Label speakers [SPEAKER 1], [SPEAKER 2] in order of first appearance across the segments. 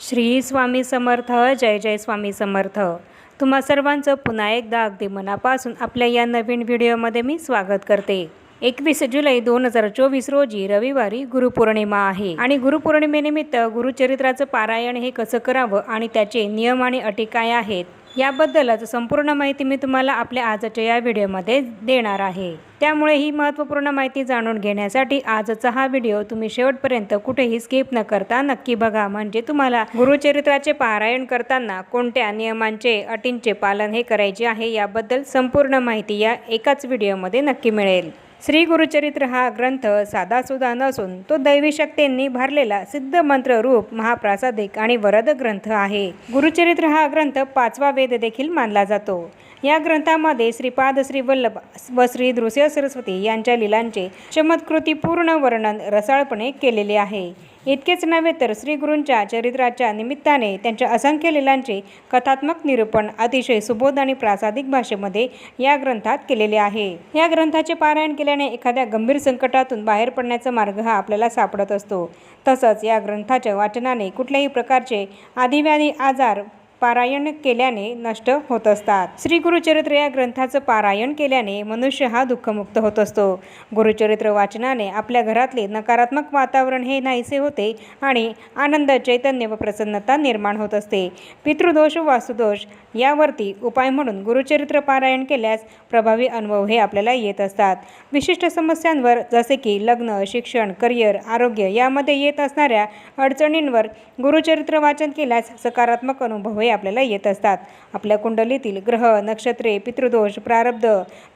[SPEAKER 1] श्री स्वामी समर्थ जय जय स्वामी समर्थ. तुम्हा सर्वांचं पुन्हा एकदा अगदी मनापासून आपल्या या नवीन व्हिडिओमध्ये मी स्वागत करते. एकवीस जुलै दोन हजार चोवीस रोजी रविवारी गुरुपौर्णिमा आहे. आणि गुरुपौर्णिमेनिमित्त गुरुचरित्राचं पारायण हे कसं करावं आणि त्याचे नियम आणि अटी काय आहेत याबद्दलच संपूर्ण माहिती मी तुम्हाला आपल्या आजच्या या व्हिडिओमध्ये देणार आहे. त्यामुळे ही महत्त्वपूर्ण माहिती जाणून घेण्यासाठी आजचा हा व्हिडिओ तुम्ही शेवटपर्यंत कुठेही स्किप न करता नक्की बघा. म्हणजे तुम्हाला गुरुचरित्राचे पारायण करताना कोणत्या नियमांचे अटींचे पालन हे करायचे आहे याबद्दल संपूर्ण माहिती या एकाच व्हिडिओमध्ये नक्की मिळेल. श्री गुरुचरित्र हा ग्रंथ साधासुधा नसून तो दैवी शक्तींनी भरलेला सिद्ध मंत्र रूप महाप्रासादिक आणि वरद ग्रंथ आहे. गुरुचरित्र हा ग्रंथ पाचवा वेद देखील मानला जातो. या ग्रंथामध्ये श्रीपाद श्री वल्लभ व श्री दृश्य सरस्वती यांच्या लीलांचे चमत्कृतीपूर्ण वर्णन रसाळपणे केलेले आहे. इतकेच नव्हे तर श्रीगुरूंच्या चरित्राच्या निमित्ताने त्यांच्या असंख्य लीलांचे कथात्मक निरूपण अतिशय सुबोध आणि प्रासादिक भाषेमध्ये या ग्रंथात केलेले आहे. या ग्रंथाचे पारायण केल्याने एखाद्या गंभीर संकटातून बाहेर पडण्याचा मार्ग हा आपल्याला सापडत असतो. तसंच या ग्रंथाच्या वाचनाने कुठल्याही प्रकारचे आदिव्याधी आजार पारायण केल्याने नष्ट होत असतात. श्री गुरुचरित्र या ग्रंथाचं पारायण केल्याने मनुष्य हा दुःखमुक्त होत असतो. गुरुचरित्र वाचनाने आपल्या घरातले नकारात्मक वातावरण हे नाहीसे होते आणि आनंद चैतन्य व प्रसन्नता निर्माण होत असते. पितृदोष व यावरती उपाय म्हणून गुरुचरित्र पारायण केल्यास प्रभावी अनुभव हे आपल्याला येत असतात. विशिष्ट समस्यांवर जसे की लग्न शिक्षण करिअर आरोग्य यामध्ये येत असणाऱ्या अडचणींवर गुरुचरित्र वाचन केल्यास सकारात्मक अनुभव हे आपल्याला येत असतात. आपल्या कुंडलीतील ग्रह नक्षत्रे पितृदोष प्रारब्ध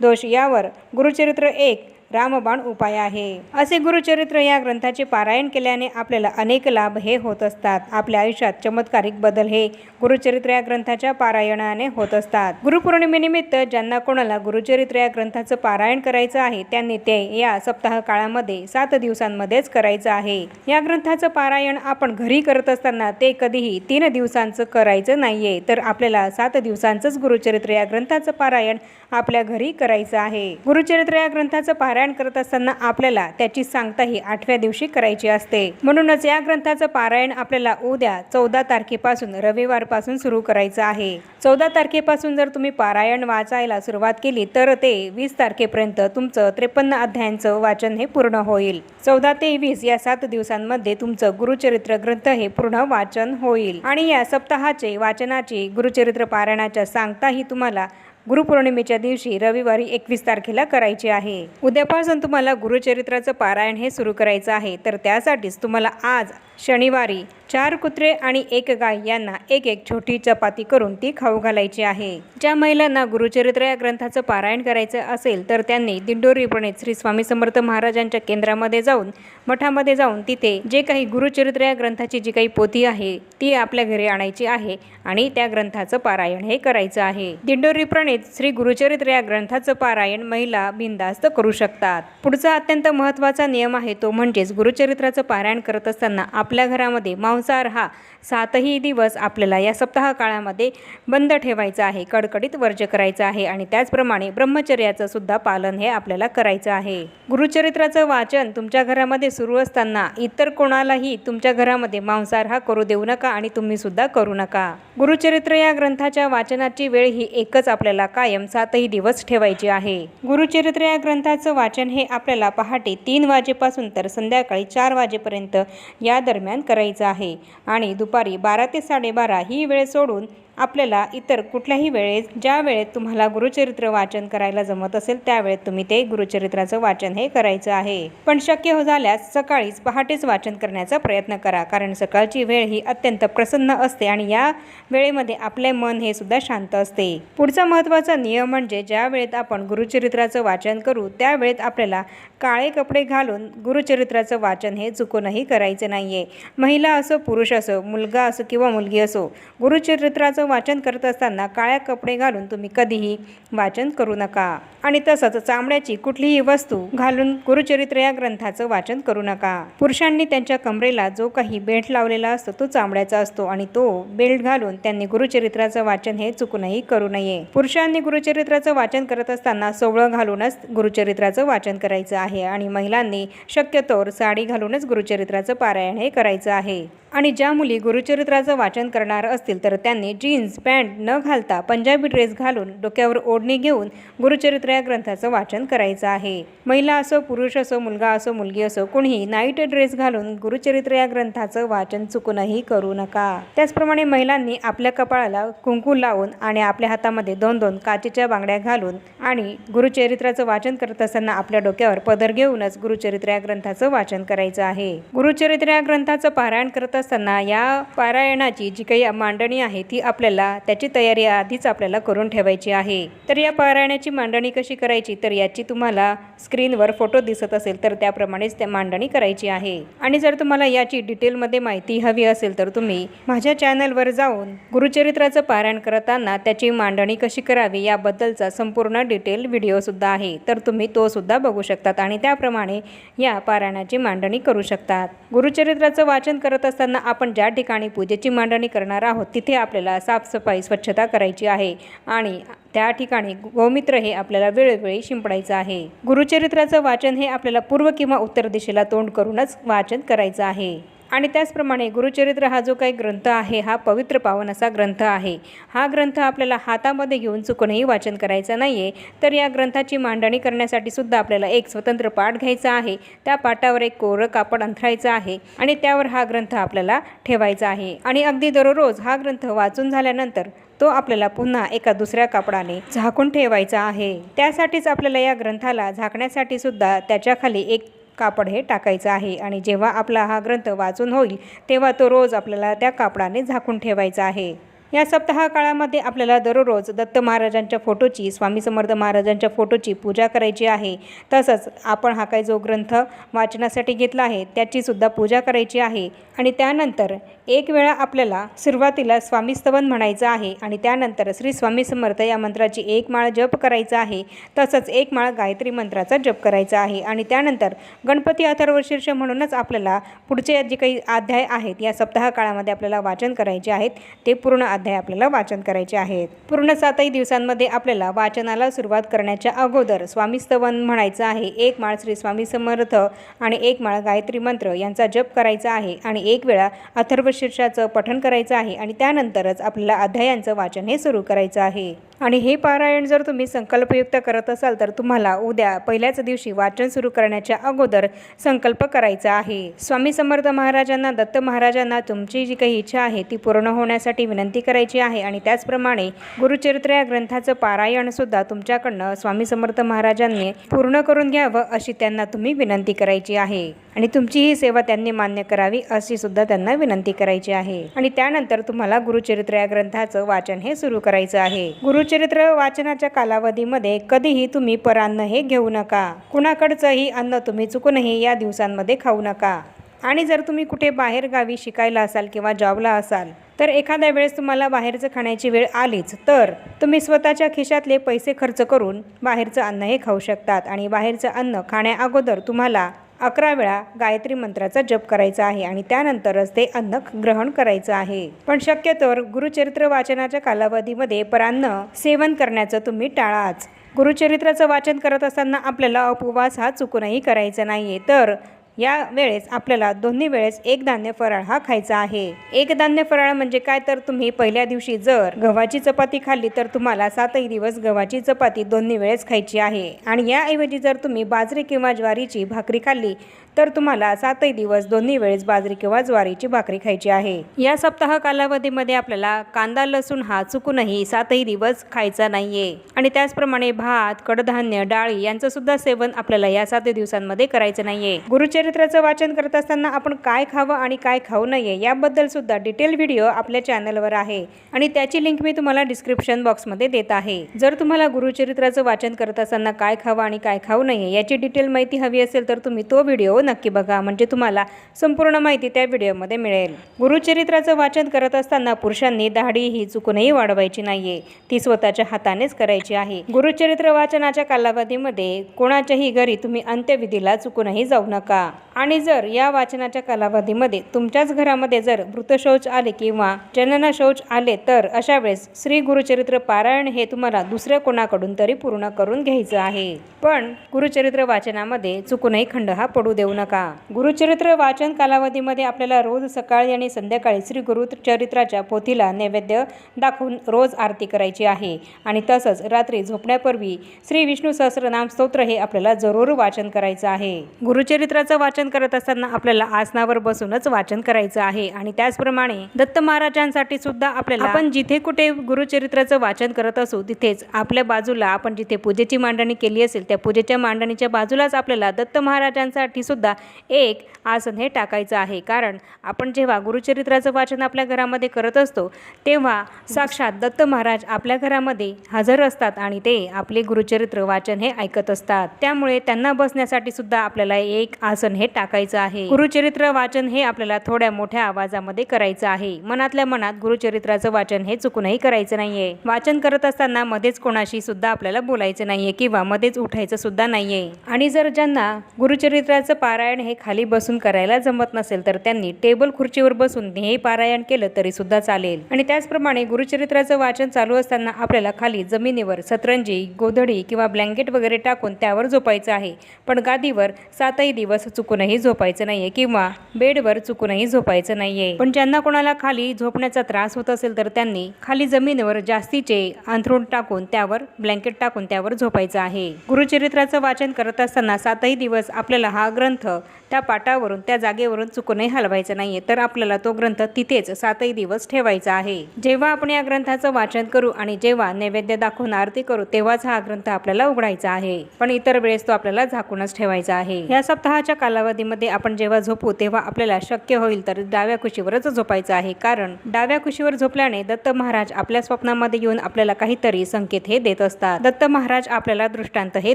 [SPEAKER 1] दोष यावर गुरुचरित्र एक रामबाण उपाय आहे. असे गुरुचरित्र या ग्रंथाचे पारायण केल्याने आपल्याला अनेक लाभ हे होत असतात. आपल्या आयुष्यात चमत्कारिक बदल हे गुरुचरित्र या ग्रंथाच्या पारायणाने होत असतात. गुरुपौर्णिमेनिमित्त ज्यांना कोणाला गुरुचरित्र या ग्रंथाचं पारायण करायचं आहे त्यांनी ते या सप्ताह काळामध्ये सात दिवसांमध्येच करायचं आहे. या ग्रंथाचं पारायण आपण घरी करत असताना ते कधीही तीन दिवसांचं करायचं नाहीये. तर आपल्याला सात दिवसांचंच गुरुचरित्र या ग्रंथाचं पारायण आपल्या घरी करायचं आहे. गुरुचरित्र या ग्रंथाचं पारायण करत असताना आपल्याला त्याची सांगता ही आठव्या दिवशी करायची असते. म्हणूनच या ग्रंथाचं पारायण आपल्याला उद्या चौदा तारखेपासून रविवारपासून सुरू करायचं आहे. चौदा तारखेपासून जर तुम्ही पारायण वाचायला सुरुवात केली तर ते वीस तारखेपर्यंत तुमचं त्रेपन्न अध्यायांचं वाचन हे पूर्ण होईल. चौदा ते वीस या सात दिवसांमध्ये तुमचं गुरुचरित्र ग्रंथ हे पूर्ण वाचन होईल. आणि या सप्ताहाचे वाचनाची गुरुचरित्र पारायणाच्या सांगताही तुम्हाला गुरुपौर्णिमेच्या दिवशी रविवारी एकवीस तारखेला करायची आहे. उद्यापासून तुम्हाला गुरुचरित्राचं पारायण हे सुरू करायचं आहे. तर त्यासाठीच तुम्हाला आज शनिवारी चार कुत्रे आणि एक गाय यांना एक एक छोटी चपाती करून ती खाऊ घालायची आहे. ज्या महिलांना गुरुचरित्र या ग्रंथाचं पारायण करायचं असेल तर त्यांनी दिंडोरीपणे श्री स्वामी समर्थ महाराजांच्या केंद्रामध्ये जाऊन मठामध्ये जाऊन तिथे जे काही गुरुचरित्र या ग्रंथाची जी काही पोथी आहे ती आपल्या घरी आणायची आहे आणि त्या ग्रंथाचं पारायण हे करायचं आहे. दिंडोरीप्रणे श्री गुरुचरित्र या ग्रंथाचं पारायण महिला बिंदास्त करू शकतात. पुढचा अत्यंत महत्त्वाचा नियम आहे तो म्हणजेच गुरुचरित्राचं पारायण करत असताना आपल्या घरामध्ये संसार हा सातही दिवस आपल्याला या सप्ताह काळामध्ये बंद ठेवायचं आहे कडकडीत वर्ज करायचं आहे आणि त्याचप्रमाणे ब्रह्मचर्याचं सुद्धा पालन हे आपल्याला करायचं आहे. गुरुचरित्राचं वाचन तुमच्या घरामध्ये सुरू असताना इतर कोणालाही तुमच्या घरामध्ये मांसाहार हा करू देऊ नका आणि तुम्ही सुद्धा करू नका. गुरुचरित्र या ग्रंथाच्या वाचनाची वेळ ही एकच आपल्याला कायम सातही दिवस ठेवायची आहे. गुरुचरित्र या ग्रंथाचं वाचन हे आपल्याला पहाटे तीन वाजेपासून तर संध्याकाळी चार वाजेपर्यंत या दरम्यान करायचं आहे आणि दुप बारा ते साडेबारा ही वेळ सोडून आपल्याला इतर कुठल्याही वेळेस ज्या वेळेत तुम्हाला गुरुचरित्र वाचन करायला जमत असेल त्यावेळेत तुम्ही ते गुरुचरित्राचं वाचन हे करायचं आहे. पण शक्य हो झाल्यास सकाळीच पहाटेच वाचन करण्याचा प्रयत्न करा कारण सकाळची वेळ ही अत्यंत प्रसन्न असते आणि या वेळेमध्ये आपले मन हे सुद्धा शांत असते. पुढचा महत्त्वाचा नियम म्हणजे ज्या वेळेत आपण गुरुचरित्राचं वाचन करू त्यावेळेत आपल्याला काळे कपडे घालून गुरुचरित्राचं वाचन हे चुकूनही करायचं नाही आहे महिला असो पुरुष असो मुलगा असो किंवा मुलगी असो गुरुचरित्राचं वाचन करत असताना काळ्या कपडे घालून तुम्ही कधीही वाचन करू नका. आणि तसंच चामड्याची कुठलीही वस्तू घालून गुरुचरित्र या ग्रंथाचं वाचन करू नका. पुरुषांनी त्यांच्या कमरेला जो काही बेल्ट लावलेला असतो तो चामड्याचा असतो आणि तो बेल्ट घालून त्यांनी गुरुचरित्राचं वाचन हे चुकूनही करू नये. पुरुषांनी गुरुचरित्राचं वाचन करत असताना सोवळं घालूनच गुरुचरित्राचं वाचन करायचं आहे आणि महिलांनी शक्यतोवर साडी घालूनच गुरुचरित्राचं पारायण हे करायचं आहे. आणि ज्या मुली गुरुचरित्राचं वाचन करणार असतील तर त्यांनी जी जीन्स पॅन्ट न घालता पंजाबी ड्रेस घालून डोक्यावर ओढणी घेऊन गुरुचरित्र या ग्रंथाचं वाचन करायचं आहे. महिला असो पुरुष असो मुलगा असो मुलगी असो कोणीही नाईट ड्रेस घालून गुरुचरित्र या ग्रंथाचं वाचन चुकूनही करू नका. त्याचप्रमाणे महिलांनी आपल्या कपाळाला कुंकू लावून आणि आपल्या हातामध्ये दोन दोन काचेच्या बांगड्या घालून आणि गुरुचरित्राचं वाचन करत असताना आपल्या डोक्यावर पदर घेऊनच गुरुचरित्र या ग्रंथाचं वाचन करायचं आहे. गुरुचरित्र या ग्रंथाचं पारायण करत असताना या पारायणाची जी काही मांडणी आहे ती आपल्याला त्याची तयारी आधीच आपल्याला करून ठेवायची आहे. तर या पारायणाची मांडणी कशी करायची? तर याची तुम्हाला स्क्रीनवर फोटो दिसत असेल तर त्याप्रमाणेच त्या मांडणी करायची आहे. आणि जर तुम्हाला याची डिटेलमध्ये माहिती हवी असेल तर तुम्ही माझ्या चॅनलवर जाऊन गुरुचरित्राचं पारायण करताना त्याची मांडणी कशी करावी याबद्दलचा संपूर्ण डिटेल व्हिडिओसुद्धा आहे. तर तुम्ही तो सुद्धा बघू शकतात आणि त्याप्रमाणे या पारायणाची मांडणी करू शकतात. गुरुचरित्राचं वाचन करत असताना आपण ज्या ठिकाणी पूजेची मांडणी करणार आहोत तिथे आपल्याला साफसफाई स्वच्छता करायची आहे आणि त्या ठिकाणी गोमित्र हे आपल्याला वेळोवेळी शिंपडायचं आहे. गुरुचरित्राचं वाचन हे आपल्याला पूर्व किंवा उत्तर दिशेला तोंड करूनच वाचन करायचं आहे. आणि त्याचप्रमाणे गुरुचरित्र हा जो काही ग्रंथ आहे हा पवित्र पावन असा ग्रंथ आहे. हा ग्रंथ आपल्याला हातामध्ये घेऊन चुकूनही वाचन करायचं नाही आहे तर या ग्रंथाची मांडणी करण्यासाठी सुद्धा आपल्याला एक स्वतंत्र पाठ घ्यायचा आहे. त्या पाटावर एक कोरं कापड अंथरायचं आहे आणि त्यावर हा ग्रंथ आपल्याला ठेवायचा आहे. आणि अगदी दररोज हा ग्रंथ वाचून झाल्यानंतर तो आपल्याला पुन्हा एका दुसऱ्या कापडाने झाकून ठेवायचा आहे. त्यासाठीच आपल्याला या ग्रंथाला झाकण्यासाठी सुद्धा त्याच्याखाली एक कापड हे टाकायचं आहे. आणि जेव्हा आपला हा ग्रंथ वाचून होईल तेव्हा तो रोज आपल्याला त्या कापडाने झाकून ठेवायचा आहे. या सप्ताह काळामध्ये आपल्याला दररोज दत्त महाराजांच्या फोटोची स्वामी समर्थ महाराजांच्या फोटोची पूजा करायची आहे. तसंच आपण हा काही जो ग्रंथ वाचनासाठी घेतला आहे त्याचीसुद्धा पूजा करायची आहे. आणि त्यानंतर एक वेळा आपल्याला सुरुवातीला स्वामीस्तवन म्हणायचं आहे आणि त्यानंतर श्री स्वामी समर्थ या मंत्राची एक माळ जप करायचा आहे. तसंच एक माळ गायत्री मंत्राचा जप करायचा आहे. आणि त्यानंतर गणपती अथर्वशीर्ष म्हणूनच आपल्याला पुढचे जे काही अध्याय आहेत या सप्ताह काळामध्ये आपल्याला वाचन करायचे आहेत ते पूर्ण अध्याय आपल्याला वाचन करायचे आहेत. पूर्ण सातही दिवसांमध्ये आपल्याला वाचनाला सुरुवात करण्याच्या अगोदर स्वामीस्तवन म्हणायचं आहे. एक माळ श्री स्वामी समर्थ आणि एक माळ गायत्री मंत्र यांचा जप करायचा आहे आणि एक वेळा अथर्वशीर्षाचं पठण करायचं आहे आणि त्यानंतरच आपल्याला अध्यायांचं वाचन हे सुरू करायचं आहे. आणि हे पारायण जर तुम्ही संकल्पयुक्त करत असाल तर तुम्हाला उद्या पहिल्याच दिवशी वाचन सुरू करण्याच्या अगोदर संकल्प करायचा आहे. स्वामी समर्थ महाराजांना दत्त महाराजांना तुमची जी काही इच्छा आहे ती पूर्ण होण्यासाठी विनंती करा करायची आहे आणि त्याचप्रमाणे गुरुचरित्र या ग्रंथाचं पारायणसुद्धा तुमच्याकडनं स्वामी समर्थ महाराजांनी पूर्ण करून घ्यावं अशी त्यांना तुम्ही विनंती करायची आहे. आणि तुमची ही सेवा त्यांनी मान्य करावी अशी सुद्धा त्यांना विनंती करायची आहे. आणि त्यानंतर तुम्हाला गुरुचरित्र या ग्रंथाचं वाचन हे सुरू करायचं आहे. गुरुचरित्र वाचनाच्या कालावधीमध्ये कधीही तुम्ही परान्न हे घेऊ नका. कुणाकडचंही अन्न तुम्ही चुकूनही या दिवसांमध्ये खाऊ नका. आणि जर तुम्ही कुठे बाहेर गावी शिकायला असाल किंवा जॉबला असाल तर एखाद्या वेळेस तुम्हाला बाहेरचं खाण्याची वेळ आलीच तर तुम्ही स्वतःच्या खिशातले पैसे खर्च करून बाहेरचं अन्न हे खाऊ शकतात आणि बाहेरचं अन्न खाण्याअगोदर तुम्हाला अकरा वेळा गायत्री मंत्राचा जप करायचा आहे आणि त्यानंतरच ते अन्न ग्रहण करायचं आहे. पण शक्यतोवर गुरुचरित्र वाचनाच्या कालावधीमध्ये परान्न सेवन करण्याचं तुम्ही टाळाच. गुरुचरित्राचं वाचन करत असताना आपल्याला उपवास हा चुकूनही करायचा नाही आहे तर या वेळेस आपल्याला दोन्ही वेळेस एक धान्य फराळ हा खायचा आहे. एक धान्य फराळ म्हणजे काय? तर तुम्ही पहिल्या दिवशी जर गव्हाची चपाती खाल्ली तर तुम्हाला सातही दिवस गव्हाची चपाती दोन्ही वेळेस खायची आहे. आणि याऐवजी जर तुम्ही बाजरी किंवा ज्वारीची भाकरी खाल्ली तर तुम्हाला सातही दिवस दोन्ही वेळेस बाजरी किंवा ज्वारीची भाकरी खायची आहे. या सप्ताह कालावधीमध्ये आपल्याला कांदा लसूण हा चुकूनही सातही दिवस खायचा नाहीये. आणि त्याचप्रमाणे भात कडधान्य डाळी यांचं सुद्धा सेवन आपल्याला या सात दिवसांमध्ये करायचं नाहीये. गुरुचरित्राचं वाचन करत असताना आपण काय खावं आणि काय खाऊ नये याबद्दल सुद्धा डिटेल व्हिडिओ आपल्या चॅनलवर आहे. आणि त्याची लिंक मी तुम्हाला डिस्क्रिप्शन बॉक्समध्ये देत आहे. जर तुम्हाला गुरुचरित्राचं वाचन करत असताना काय खावं आणि काय खाऊ नये याची डिटेल माहिती हवी असेल तर तुम्ही तो व्हिडिओ नक्की बघा. म्हणजे तुम्हाला संपूर्ण माहिती त्या व्हिडिओमध्ये मिळेल. गुरुचरित्राचं वाचन करत असताना पुरुषांनी दाढी ही चुकूनही वाढवायची नाहीये. ती स्वतःच्या हातानेच करायची आहे. गुरुचरित्र वाचनाच्या कालावधीमध्ये कोणाच्याही घरी तुम्ही अंत्यविधीला चुकूनही जाऊ नका. आणि जर या वाचनाच्या कालावधीमध्ये तुमच्याच घरामध्ये जर मृतशौच आले किंवा जनन शौच आले तर अशा वेळेस श्री गुरुचरित्र पारायण हे तुम्हाला दुसऱ्या कोणाकडून तरी पूर्ण करून घ्यायचं आहे. पण गुरुचरित्र वाचनामध्ये चुकूनही खंड हा पडू देऊ नका. गुरुचरित्र वाचन कालावधीमध्ये आपल्याला रोज सकाळी आणि संध्याकाळी श्री गुरुचरित्राच्या पोथीला नैवेद्य दाखवून रोज आरती करायची आहे. आणि तसंच रात्री झोपण्यापूर्वी श्री विष्णू सहस्रनाम स्तोत्र हे आपल्याला जरूर वाचन करायचं आहे. गुरुचरित्राचं वाचन करत असताना आपल्याला आसनावर बसूनच वाचन करायचं आहे. आणि त्याचप्रमाणे दत्त महाराजांसाठी सुद्धा आपल्याला आपण जिथे कुठे गुरुचरित्राचं वाचन करत असू तिथेच आपल्या बाजूला आपण जिथे पूजेची मांडणी केली असेल त्या पूजेच्या मांडणीच्या बाजूलाच आपल्याला दत्त महाराजांसाठी सुद्धा एक आसन हे टाकायचं आहे. कारण आपण जेव्हा गुरुचरित्राचं वाचन आपल्या घरामध्ये करत असतो तेव्हा साक्षात दत्त महाराज आपल्या घरामध्ये हजर असतात आणि ते आपले गुरुचरित्र वाचन हे ऐकत असतात. त्यामुळे त्यांना बसण्यासाठी सुद्धा आपल्याला एक आसन हे टाकायचं आहे. गुरुचरित्र वाचन हे आपल्याला थोड्या मोठ्या आवाजामध्ये करायचं आहे. मनातल्या मनात गुरुचरित्राचं वाचन हे चुकूनही करायचं नाहीये. वाचन करत असताना मध्येच कोणाशी सुद्धा आपल्याला बोलायचं नाहीये किंवा मध्येच उठायचं सुद्धा नाहीये. आणि जर ज्यांना गुरुचरित्राचं पारायण हे खाली बसून करायला जमत नसेल तर त्यांनी टेबल खुर्चीवर बसून हे पारायण केलं तरी सुद्धा चालेल. आणि त्याचप्रमाणे गुरुचरित्राचं वाचन चालू असताना आपल्याला खाली जमिनीवर सतरंजी गोधडी किंवा ब्लँकेट वगैरे टाकून त्यावर झोपायचं आहे. पण गादीवर सातही दिवस चुकूनही झोपायचं नाहीये किंवा बेडवर चुकूनही झोपायचं नाहीये. पण ज्यांना कोणाला खाली झोपण्याचा त्रास होत असेल तर त्यांनी खाली जमिनीवर जास्तीचे अंथरूण टाकून त्यावर ब्लँकेट टाकून त्यावर झोपायचं आहे. गुरुचरित्राचं वाचन करत असताना सातही दिवस आपल्याला हा ग्रंथ त्या पाटावरून त्या जागेवरून चुकूनही हलवायचा आहे तर आपल्याला तो ग्रंथ तिथेच सातही दिवस ठेवायचा आहे. जेव्हा आपण या ग्रंथाचं वाचन करू आणि जेव्हा नैवेद्य दाखवून आरती करू तेव्हाच हा ग्रंथ आपल्याला उघडायचा आहे. पण इतर वेळेस तो आपल्याला झाकूनच ठेवायचा आहे. या सप्ताहाच्या कालावधीमध्ये आपण जेव्हा झोपू तेव्हा आपल्याला शक्य होईल तर डाव्या कुशीवरच झोपायचं आहे. कारण डाव्या कुशीवर झोपल्याने दत्त महाराज आपल्या स्वप्नामध्ये येऊन आपल्याला काहीतरी संकेत हे देत असतात. दत्त महाराज आपल्याला दृष्टांत हे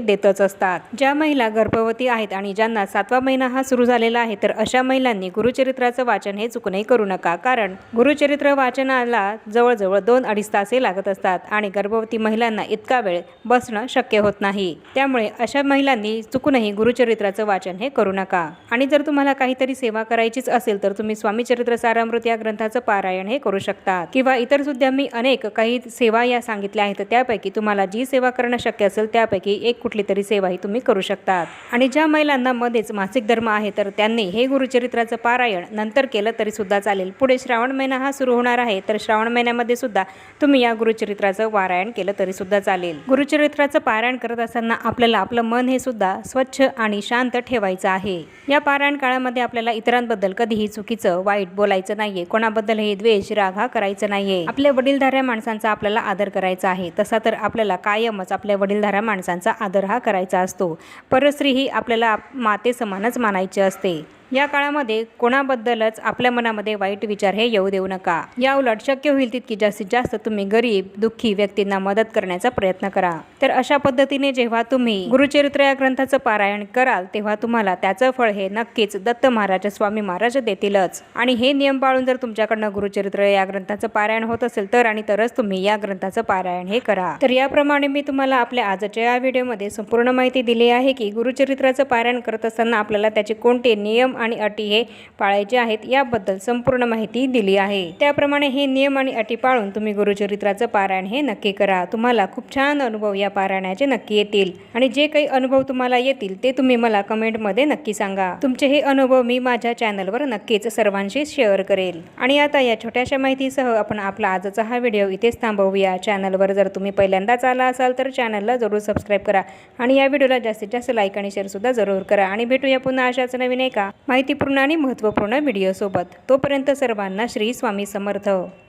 [SPEAKER 1] देतच असतात. ज्या महिला गर्भवती आहेत आणि ज्यांना सात सातवा महिना हा सुरू झालेला आहे तर अशा महिलांनी गुरुचरित्राचं वाचन हे चुकूनही करू नका कारण गुरुचरित्र वाचनाला जवळजवळ दोन अडीच तासे लागत असतात आणि गर्भवती महिलांना इतका वेळ बसणं शक्य होत नाही. त्यामुळे अशा महिलांनी चुकूनही गुरुचरित्राचं वाचन हे करू नका. आणि जर तुम्हाला काहीतरी सेवा करायचीच असेल तर तुम्ही स्वामी चरित्र सारामृत या ग्रंथाचं पारायण हे करू शकता. किंवा इतर सुद्धा मी अनेक काही सेवा या सांगितल्या आहेत त्यापैकी तुम्हाला जी सेवा करणं शक्य असेल त्यापैकी एक कुठली तरी सेवाही तुम्ही करू शकतात आणि ज्या महिलांना मध्येच मासिक धर्म आहे तर त्यांनी हे गुरुचरित्राचं पारायण नंतर केलं तरी सुद्धा चालेल. पुढे श्रावण महिना हा सुरू होणार आहे तर श्रावण महिन्यामध्ये सुद्धा तुम्ही या गुरुचरित्राचं पारायण केलं तरी सुद्धा चालेल. गुरुचरित्राचं पारायण करत असताना आपल्याला आपलं मन हे सुद्धा स्वच्छ आणि शांत ठेवायचं आहे. या पारायण काळामध्ये आपल्याला इतरांबद्दल कधीही चुकीचं वाईट बोलायचं नाहीये. कोणाबद्दलही द्वेष राग हा करायचा नाहीये. आपल्या वडीलधाऱ्या माणसांचा आपल्याला आदर करायचा आहे. तसा तर आपल्याला कायमच आपल्या वडीलधाऱ्या माणसांचा आदर हा करायचा असतो. परस्त्री ही आपल्याला माते समानच मानायचे असते. या काळामध्ये कोणाबद्दलच आपल्या मनामध्ये वाईट विचार हे येऊ देऊ नका. या उलट शक्य होईल तितकी जास्तीत जास्त तुम्ही गरीब दुःखी व्यक्तींना मदत करण्याचा प्रयत्न करा. तर अशा पद्धतीने जेव्हा तुम्ही गुरुचरित्र या ग्रंथाचं पारायण कराल तेव्हा तुम्हाला त्याचं फळ हे नक्कीच दत्त महाराज स्वामी महाराज देतीलच. आणि हे नियम पाळून जर तुमच्याकडनं गुरुचरित्र या ग्रंथाचं पारायण होत असेल तर आणि तरच तुम्ही या ग्रंथाचं पारायण हे करा. तर याप्रमाणे मी तुम्हाला आपल्या आजच्या या व्हिडिओमध्ये संपूर्ण माहिती दिली आहे की गुरुचरित्राचं पारायण करत असताना आपल्याला त्याचे कोणते नियम आणि अटी हे पाळायचे आहेत याबद्दल संपूर्ण माहिती दिली आहे. त्याप्रमाणे हे नियम आणि अटी पाळून तुम्ही गुरुचरित्राचं पारायण हे नक्की करा. तुम्हाला खूप छान अनुभव या पारायणाचे नक्की येतील. आणि जे काही अनुभव तुम्हाला येतील ते तुम्ही मला कमेंटमध्ये नक्की सांगा. तुमचे हे अनुभव मी माझ्या चॅनलवर नक्कीच सर्वांशी शेअर करेल. आणि आता या छोट्याशा माहितीसह आपण आपला आजचा हा व्हिडिओ इथेच थांबवूया. चॅनलवर जर तुम्ही पहिल्यांदाच आला असाल तर चॅनलला जरूर सबस्क्राईब करा. आणि या व्हिडिओला जास्तीत जास्त लाईक आणि शेअरसुद्धा जरूर करा. आणि भेटूया पुन्हा अशाच नवीन एका माहितीपूर्ण आणि महत्त्वपूर्ण व्हिडिओसोबत तोपर्यंत सर्वांना श्री स्वामी समर्थ.